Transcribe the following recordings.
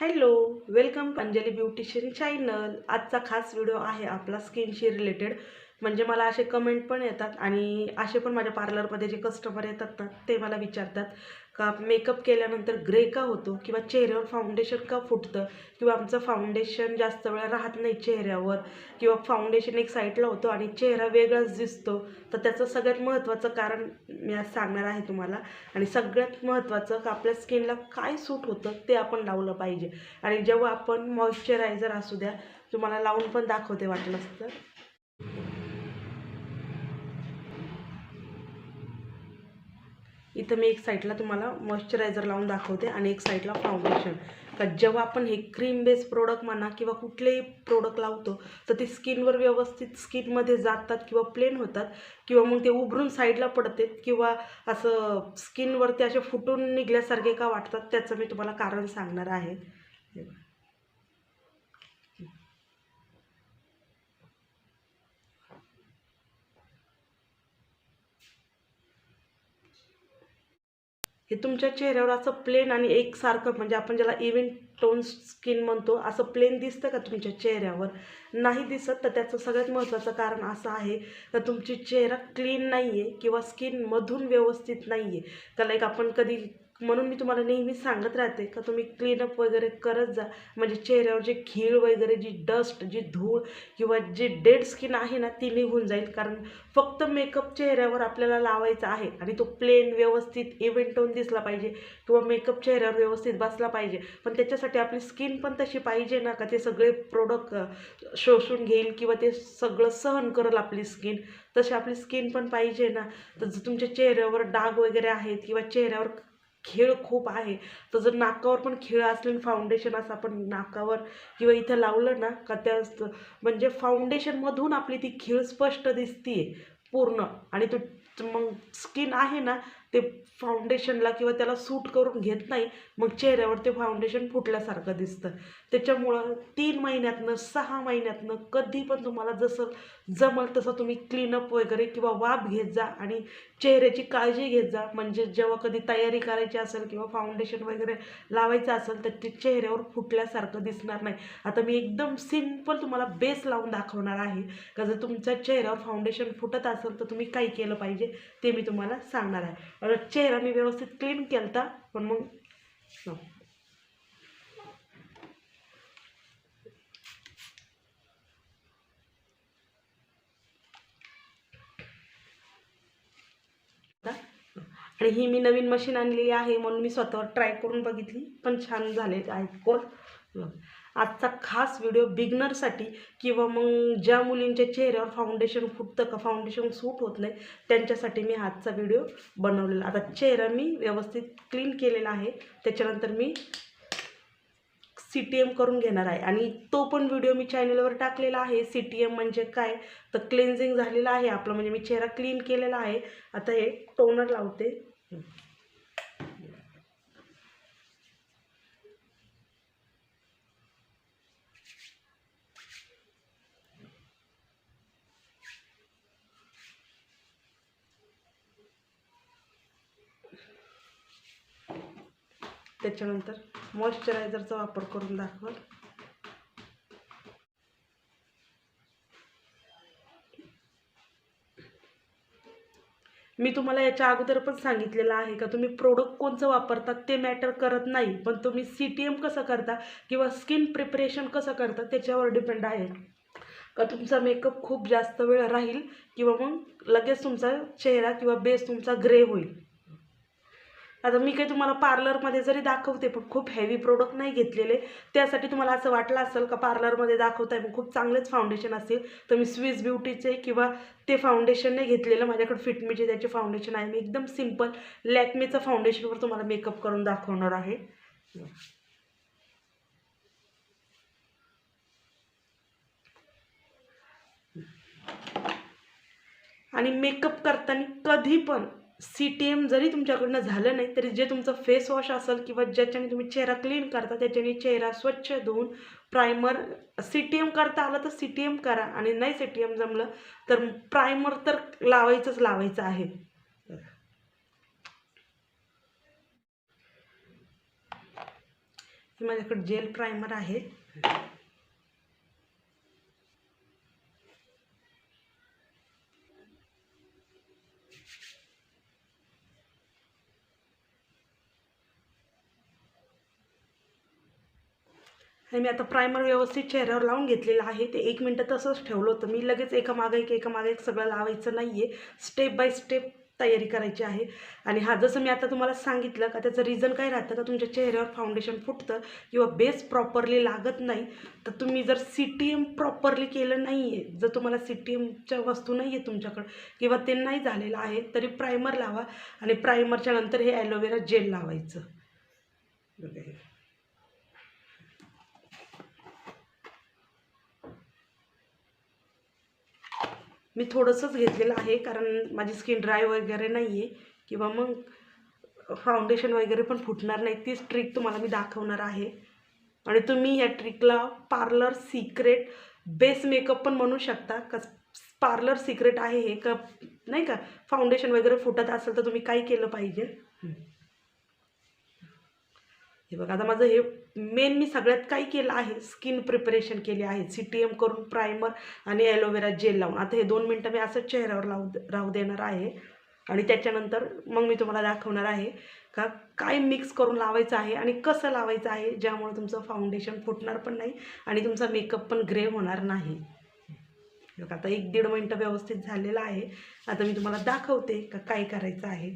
Hello welcome Anjali beautician channel. आजचा खास video आहे आपला स्किनशी रिलेटेड. म्हणजे मला असे कमेंट पण येतात आणि असे पण माझ्या पार्लरमध्ये जे कस्टमर येतात ना ते मला विचारतात. का मेकअप केल्यानंतर ग्रे का होतो? किंवा चेहऱ्यावर फाउंडेशन का फुटतं? किंवा आमचं फाउंडेशन जास्त वेळा राहत नाही चेहऱ्यावर. किंवा फाउंडेशन एक साईडला होतो आणि चेहरा वेगळाच दिसतो. तर त्याचं सगळ्यात महत्त्वाचं कारण मी आज सांगणार आहे तुम्हाला. आणि सगळ्यात महत्त्वाचं का आपल्या स्किनला काय सूट होतं ते आपण लावलं पाहिजे. आणि जेव्हा आपण मॉइश्चरायझर असू द्या तुम्हाला लावून पण दाखवते वाटलंच तर इथं मी एक साईडला तुम्हाला मॉइश्चरायझर लावून दाखवते आणि एक साईडला फाउंडेशन का जेव्हा आपण हे क्रीम बेस प्रोडक्ट म्हणा किंवा कुठलेही प्रोडक्ट लावतो तर ते स्किनवर व्यवस्थित स्किनमध्ये जातात किंवा प्लेन होतात किंवा मग ते उभरून साईडला पडते किंवा असं स्किनवरती असे फुटून निघल्यासारखे का वाटतात त्याचं मी तुम्हाला कारण सांगणार आहे. हे तुमच्या चेहऱ्यावर असं प्लेन आणि एकसारखं म्हणजे आपण ज्याला इव्हन टोन स्किन म्हणतो असं प्लेन दिसतं का तुमच्या चेहऱ्यावर? नाही दिसत तर त्याचं सगळ्यात महत्त्वाचं कारण असं आहे का तुमची चेहरा क्लीन नाही आहे किंवा स्किनमधून व्यवस्थित नाही आहे का लाईक आपण कधी म्हणून मी तुम्हाला नेहमी सांगत राहते का तुम्ही क्लीनअप वगैरे करत जा. म्हणजे चेहऱ्यावर जे खीळ वगैरे जी डस्ट जी धूळ किंवा जी डेड स्किन आहे ना ती निघून जाईल. कारण फक्त मेकअप चेहऱ्यावर आपल्याला लावायचा आहे आणि तो प्लेन व्यवस्थित इव्हेंट होऊन दिसला पाहिजे किंवा मेकअप चेहऱ्यावर व्यवस्थित बसला पाहिजे. पण त्याच्यासाठी आपली स्किन पण तशी पाहिजे ना का ते सगळे प्रोडक्ट शोषून घेईल किंवा ते सगळं सहन करेल आपली स्किन तशी आपली स्किन पण पाहिजे ना. तर तुमच्या चेहऱ्यावर डाग वगैरे आहेत किंवा चेहऱ्यावर खेळ खूप आहे. तर जर नाकावर पण खेळ असले फाउंडेशन असं आपण नाकावर किंवा इथं लावलं ना का त्या म्हणजे फाउंडेशनमधून आपली ती खेळ स्पष्ट दिसतीये पूर्ण. आणि तो मग स्किन आहे ना ते फाउंडेशनला किंवा त्याला सूट करून घेत नाही मग चेहऱ्यावर ते फाउंडेशन फुटल्यासारखं दिसतं. त्याच्यामुळं तीन महिन्यातनं सहा महिन्यातनं कधी पण तुम्हाला जसं जमल तसं तुम्ही क्लीनअप वगैरे किंवा वाफ घेत जा आणि चेहऱ्याची काळजी घेत जा. म्हणजे जेव्हा कधी तयारी करायची असेल किंवा फाउंडेशन वगैरे लावायचं असेल तर ते चेहऱ्यावर फुटल्यासारखं दिसणार नाही. आता मी एकदम सिंपल तुम्हाला बेस लावून दाखवणार आहे. का जर तुमच्या चेहऱ्यावर फाउंडेशन फुटत असेल तर तुम्ही काय केलं पाहिजे ते मी तुम्हाला सांगणार आहे. चेहरा मी व्यवस्थित क्लीन केलता पण मग आणि ही मी नवीन मशीन आणलेली आहे म्हणून मी स्वतःवर ट्राय करून बघितली पण छान झाले आहेत कोर्स आजचा खास व्हिडिओ बिगनरसाठी किंवा मग ज्या मुलींच्या चेहऱ्यावर फाउंडेशन फुटतं का फाउंडेशन सूट होत नाही त्यांच्यासाठी मी आजचा व्हिडिओ बनवलेला. आता चेहरा मी व्यवस्थित क्लीन केलेला आहे. त्याच्यानंतर मी सी टी एम करून घेणार आहे. आणि तो पण व्हिडिओ मी चॅनलवर टाकलेला आहे. सी टी एम म्हणजे काय? तर क्लेन्झिंग झालेलं आहे. आपलं म्हणजे मी चेहरा क्लीन केलेला आहे. आता हे टोनर लावते. त्याच्यानंतर मॉइश्चरायझरचा वापर करून दाखवल. मी तुम्हाला याच्या अगोदर पण सांगितलेलं आहे का तुम्ही प्रोडक्ट कोणचं वापरतात ते मॅटर करत नाही पण तुम्ही सी टी एम कसं करता किंवा स्किन प्रिपरेशन कसं करता त्याच्यावर डिपेंड आहे. का तुमचा मेकअप खूप जास्त वेळ राहील किंवा मग लगेच तुमचा चेहरा किंवा बेस तुमचा ग्रे होईल. आता मी काही तुम्हाला पार्लरमध्ये जरी दाखवते पण खूप हेवी प्रोडक्ट नाही घेतलेले. त्यासाठी तुम्हाला असं वाटलं असेल का पार्लरमध्ये दाखवताय मग खूप चांगलेच फाउंडेशन असेल. तर मी स्विस ब्युटीचे किंवा ते फाउंडेशन नाही घेतलेलं. माझ्याकडे फिटमीचे त्याचे फाउंडेशन आहे. मी एकदम सिंपल लॅकमेचं फाउंडेशनवर तुम्हाला मेकअप करून दाखवणार आहे. आणि मेकअप करताना कधी पण सी टी एम जरी तुमच्याकडनं झालं नाही तरी जे तुमचं फेस वॉश असेल किंवा ज्याच्याने तुम्ही चेहरा क्लीन करता त्याच्याने चेहरा स्वच्छ धुवून प्रायमर सी टी एम करता आलं तर सी टी एम करा आणि नाही सी टी एम जमलं तर प्रायमर तर लावायचंच लावायचं आहे. माझ्याकडे जेल प्रायमर आहे. हे मी आता प्रायमर व्यवस्थित चेहऱ्यावर लावून घेतलेलं आहे. ते एक मिनटं तसंच ठेवलं होतं. मी लगेच एका मागे एक एका मागे एक सगळं लावायचं नाही आहे स्टेप बाय स्टेप तयारी करायची आहे. आणि हा जसं मी आता तुम्हाला सांगितलं का त्याचं रिझन काय राहतं का तुमच्या चेहऱ्यावर फाउंडेशन फुटतं किंवा बेस प्रॉपरली लागत नाही तर तुम्ही जर सी टी एम प्रॉपरली केलं नाही आहे जर तुम्हाला सी टी एमच्या वस्तू नाही आहे तुमच्याकडं किंवा ते नाही झालेलं आहे तरी प्रायमर लावा. आणि प्रायमरच्या नंतर हे ॲलोवेरा जेल लावायचं. मी थोडंसंच घेतलेलं आहे कारण माझी स्किन ड्राय वगैरे नाही आहे किंवा मग फाउंडेशन वगैरे पण फुटणार नाही. तीच ट्रिक तुम्हाला मी दाखवणार आहे. आणि तुम्ही या ट्रिकला पार्लर सिक्रेट बेस मेकअप पण म्हणू शकता. कस पार्लर सिक्रेट आहे हे कप नाही का? फाउंडेशन वगैरे फुटत असेल तर तुम्ही काय केलं पाहिजे. हे बघा आता माझं हे मेन मी सगळ्यात काय केलं आहे स्किन प्रिपरेशन केली आहे सी टी एम करून प्रायमर आणि ॲलोवेरा जेल लावून. आता हे दोन मिनटं मी असंच चेहऱ्यावर लावू राहू देणार आहे. आणि त्याच्यानंतर मग मी तुम्हाला दाखवणार आहे का काय मिक्स करून लावायचं आहे आणि कसं लावायचं आहे ज्यामुळे तुमचं फाउंडेशन फुटणार पण नाही आणि तुमचा मेकअप पण ग्रे होणार नाही. हे बघा आता एक दीड मिनटं व्यवस्थित झालेलं आहे. आता मी तुम्हाला दाखवते का काय करायचं आहे.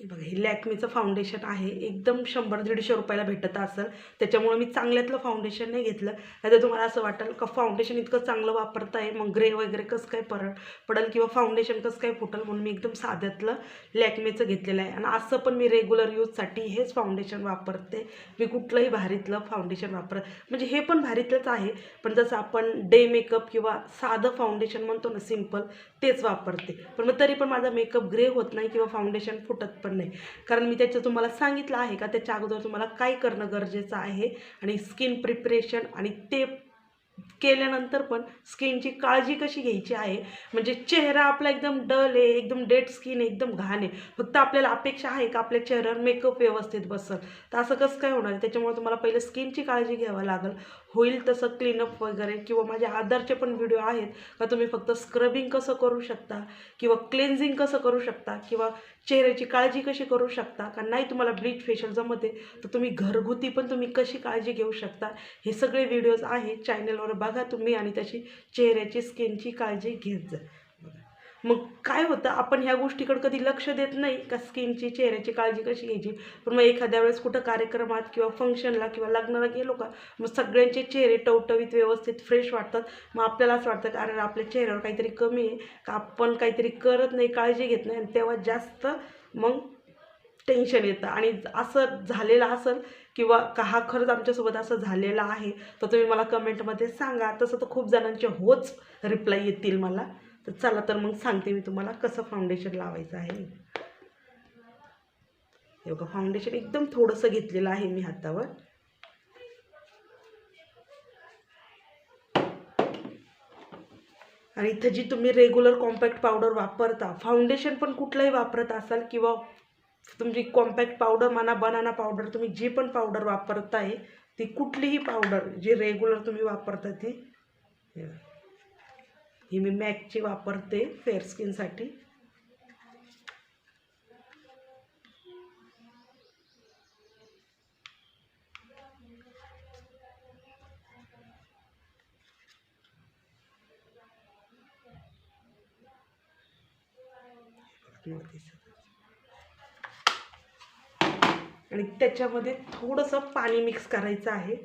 हे बघा हे लॅकमेचं फाउंडेशन आहे. एकदम शंभर दीडशे रुपयाला भेटत असेल. त्याच्यामुळे मी चांगल्यातलं फाउंडेशन नाही घेतलं. आता तुम्हाला असं वाटेल का फाउंडेशन इतकं चांगलं वापरता आहे मग ग्रे वगैरे कसं काय पर पडेल किंवा फाउंडेशन कसं काय फुटल म्हणून मी एकदम साध्यातलं लॅक्मीचं घेतलेलं आहे. आणि असं पण मी रेग्युलर यूजसाठी हेच फाउंडेशन वापरते. मी कुठलंही भारीतलं फाउंडेशन वापर म्हणजे हे पण भारीतलंच आहे. पण जसं आपण डे मेकअप किंवा साधं फाउंडेशन म्हणतो ना सिंपल तेच वापरते. पण मग तरी पण माझा मेकअप ग्रे होत नाही किंवा फाउंडेशन फुटत पण नाही. कारण मी त्याचं तुम्हाला सांगितलं आहे का त्याच्या अगोदर तुम्हाला काय करणं गरजेचं आहे आणि स्किन प्रिपरेशन आणि ते केल्यानंतर पण स्किनची काळजी कशी घ्यायची आहे? म्हणजे चेहरा आपला एकदम डल आहे एकदम डेड स्किन आहे एकदम घाण आहे. फक्त आपल्याला अपेक्षा आहे का आपल्या चेहऱ्यावर मेकअप व्यवस्थित बसल? तर असं कसं काय होणार आहे? त्याच्यामुळे तुम्हाला पहिले स्किनची काळजी घ्यावं लागेल. होईल तसं क्लीनअप वगैरे किंवा माझ्या आधारचे पण व्हिडिओ आहेत का तुम्ही फक्त स्क्रबिंग कसं करू शकता किंवा क्लेन्झिंग कसं करू शकता किंवा चेहऱ्याची काळजी कशी करू शकता का नाही तुम्हाला ब्लीच फेशियल जमते तर तुम्ही घरगुती पण तुम्ही कशी काळजी घेऊ शकता हे सगळे व्हिडिओज आहेत चॅनलवर बघा तुम्ही आणि त्याची चेहऱ्याची स्किनची काळजी घेत जा. मग काय होतं? आपण ह्या गोष्टीकडे कधी लक्ष देत नाही का स्किनची चेहऱ्याची काळजी कशी घ्यायची? पण मग एखाद्या वेळेस कुठं कार्यक्रमात किंवा फंक्शनला किंवा लग्नाला गेलो का मग सगळ्यांचे चेहरे टवटवीत व्यवस्थित फ्रेश वाटतात. मग आपल्याला असं वाटतं का अरे आपल्या चेहऱ्यावर काहीतरी कमी आहे का आपण काहीतरी करत नाही काळजी घेत नाही. आणि तेव्हा जास्त मग टेन्शन येतं. आणि असं झालेलं असेल किंवा का हा खरंच आमच्यासोबत असं झालेलं आहे तर तुम्ही मला कमेंटमध्ये सांगा. तसं तर खूप जणांचे होच रिप्लाय येतील मला. तर चला तर मग सांगते मी तुम्हाला कसं फाउंडेशन लावायचं आहे. हे बघा फाउंडेशन एकदम थोडंसं घेतलेलं आहे मी हातावर. आणि इथं जी तुम्ही रेग्युलर कॉम्पॅक्ट पावडर वापरता फाउंडेशन पण कुठलंही वापरत असाल किंवा तुमची कॉम्पॅक्ट पावडर म्हणा बनाना पावडर तुम्ही जी पण पावडर वापरताय ती कुठलीही पावडर जी रेग्युलर तुम्ही वापरता ती हे ही मी मॅकची वापरते फेअर स्किनसाठी. आणि त्याच्यामध्ये थोडंसं पाणी मिक्स करायचं आहे.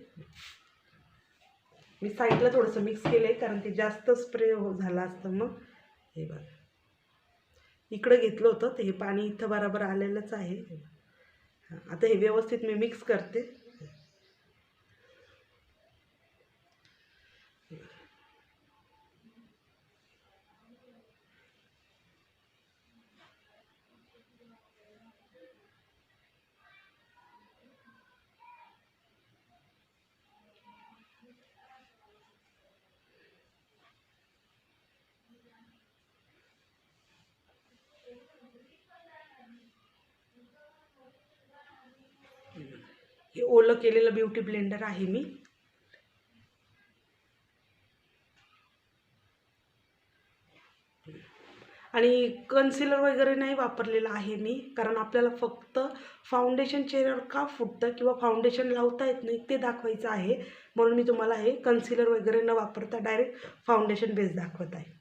मी साईडला थोडंसं मिक्स केलं आहे कारण ते जास्त स्प्रे हो झाला असतं मग. हे बघा. इकडं घेतलं होतं ते हे पाणी इथं बरोबर आलेलंच आहे. हां आता हे व्यवस्थित मी मिक्स करते. हे ओलं केलेलं ब्युटी ब्लेंडर आहे मी. आणि कन्सिलर वगैरे नाही वापरलेलं आहे मी कारण आपल्याला फक्त फाउंडेशन चेहऱ्यावर का फुटतं किंवा फाउंडेशन लावता येत नाही ते दाखवायचं आहे. म्हणून मी तुम्हाला हे कन्सिलर वगैरे न वापरता डायरेक्ट फाउंडेशन बेस दाखवत आहे.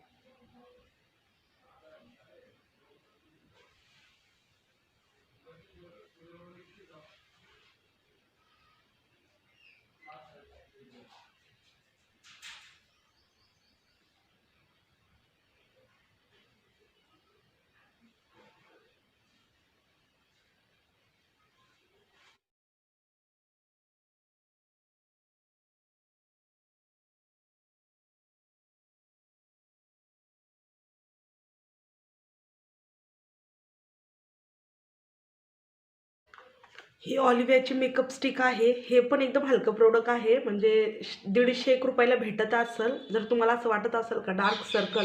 ही ऑलिव्याची मेकअप स्टिक आहे. हे पण एकदम हलकं प्रोडक्ट आहे. म्हणजे दीडशे एक रुपयाला भेटत असेल. जर तुम्हाला असं वाटत असेल का डार्क सर्कल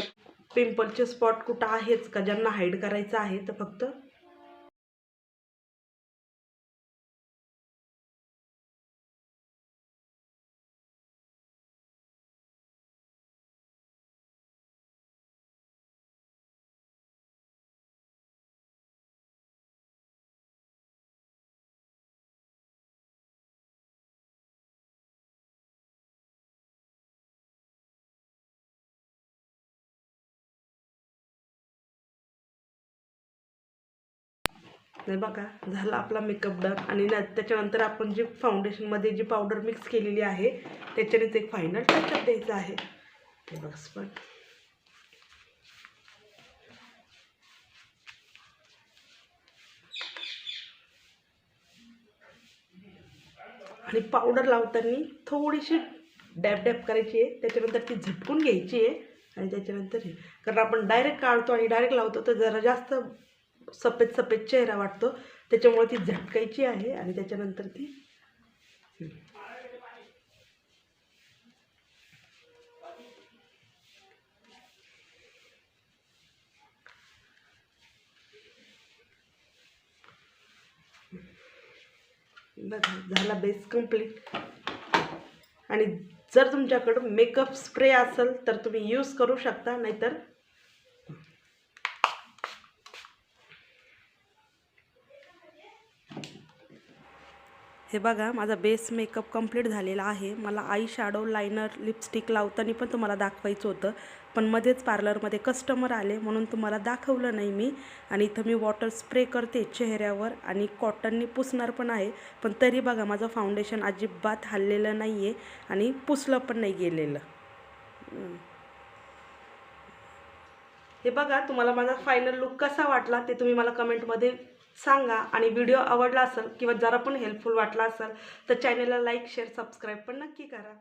पिंपलचे स्पॉट कुठं आहेच का ज्यांना हाईड करायचं आहे तर फक्त नाही बघा झाला आपला मेकअप डन आणि त्याच्यानंतर आपण जी फाउंडेशनमध्ये जी पावडर मिक्स केलेली आहे त्याच्यानेच एक फायनल टचअप द्यायचा आहे. ते बघ पण आणि पावडर लावताना थोडीशी डॅप डॅप करायची आहे. त्याच्यानंतर ती झटकून घ्यायची आहे. आणि त्याच्यानंतर कारण आपण डायरेक्ट काढतो आणि डायरेक्ट लावतो तर जरा जास्त सफेद सफेद चेहरा वाटतो. त्याच्यामुळे ती झटकायची आहे आणि त्याच्यानंतर ती बघा झाला बेस कंप्लीट. आणि जर तुमच्याकडं मेकअप स्प्रे असेल तर तुम्ही यूज करू शकता नाहीतर हे बघा माझा बेस मेकअप कंप्लीट झालेला आहे. मला आई शॅडो लायनर लिपस्टिक लावताना पण तुम्हाला दाखवायचं होतं. पण मध्येच पार्लरमध्ये कस्टमर आले म्हणून तुम्हाला दाखवलं नाही मी. आणि इथं मी वॉटर स्प्रे करते चेहऱ्यावर आणि कॉटननी पुसणार पण आहे. पण तरी बघा माझं फाउंडेशन अजिबात हल्लेलं नाही आहे आणि पुसलं पण नाही गेलेलं. हे बघा तुम्हाला माझा फायनल लुक कसा वाटला ते तुम्ही मला कमेंटमध्ये सांगा आणि व्हिडिओ आवडला असेल किंवा जरा पण हेल्पफुल वाटला असेल तर चॅनलला लाईक शेअर सबस्क्राईब पण नक्की करा.